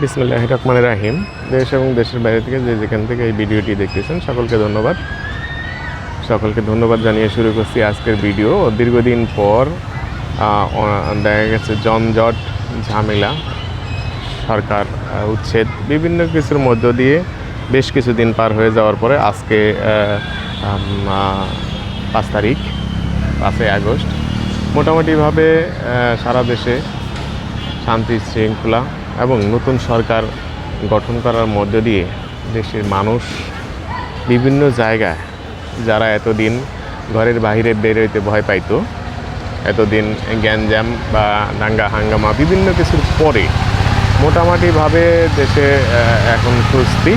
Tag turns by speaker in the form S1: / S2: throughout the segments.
S1: বিসমুল্লাহ রহমান রাহিম। দেশ এবং দেশের বাইরে থেকে যে যেখান থেকে এই ভিডিওটি দেখতেছেন, সকলকে ধন্যবাদ। সকলকে ধন্যবাদ জানিয়ে শুরু করছি আজকের ভিডিও। দীর্ঘদিন পর দেখা গেছে জনজট ঝামেলা, সরকার উচ্ছেদ, বিভিন্ন কিছুর মধ্য দিয়ে বেশ কিছুদিন পার হয়ে যাওয়ার পরে আজকে পাঁচ তারিখ, পাঁচই আগস্ট। মোটামুটিভাবে সারা দেশে শান্তি শৃঙ্খলা এবং নতুন সরকার গঠন করার মধ্য দিয়ে দেশের মানুষ বিভিন্ন জায়গায় যারা এতদিন ঘরের বাইরে বেরোইতে ভয় পাইতো, এতদিন গ্যাঞ্জাম বা দাঙ্গা হাঙ্গামা বিভিন্ন কিছুর পরে মোটামুটিভাবে দেশে এখন সুস্থি।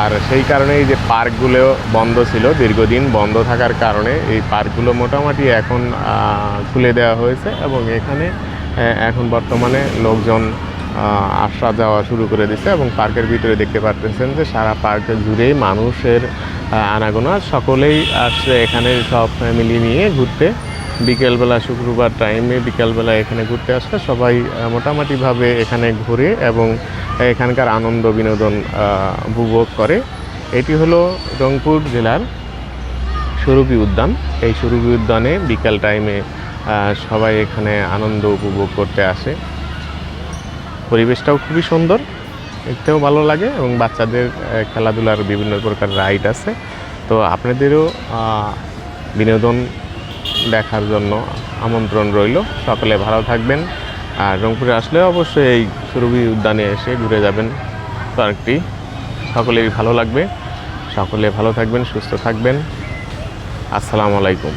S1: আর সেই কারণেই যে পার্কগুলো বন্ধ ছিল, দীর্ঘদিন বন্ধ থাকার কারণে এই পার্কগুলো মোটামুটি এখন খুলে দেওয়া হয়েছে এবং এখানে এখন বর্তমানে লোকজন আসা যাওয়া শুরু করে দিচ্ছে এবং পার্কের ভিতরে দেখতে পারতেছেন যে সারা পার্কে জুড়েই মানুষের আনাগোনা। সকলেই আসছে এখানে সব ফ্যামিলি নিয়ে ঘুরতে। বিকেলবেলা, শুক্রবার টাইমে বিকেলবেলা এখানে ঘুরতে আসলে সবাই মোটামুটিভাবে এখানে ঘুরে এবং এখানকার আনন্দ বিনোদন উপভোগ করে। এটি হলো রংপুর জেলার সুরভি উদ্যান। এই সুরভি উদ্যানে বিকাল টাইমে সবাই এখানে আনন্দ উপভোগ করতে আসে। পরিবেশটাও খুবই সুন্দর, দেখতেও ভালো লাগে এবং বাচ্চাদের খেলাধুলার বিভিন্ন প্রকার রাইড আছে। তো আপনাদেরও বিনোদন দেখার জন্য আমন্ত্রণ রইল। সকলে ভালো থাকবেন। আর রংপুরে আসলে অবশ্যই এই সুরভি উদ্যানে এসে ঘুরে যাবেন পার্কটি। সকলেরই ভালো লাগবে। সকলে ভালো থাকবেন, সুস্থ থাকবেন। আসসালামু আলাইকুম।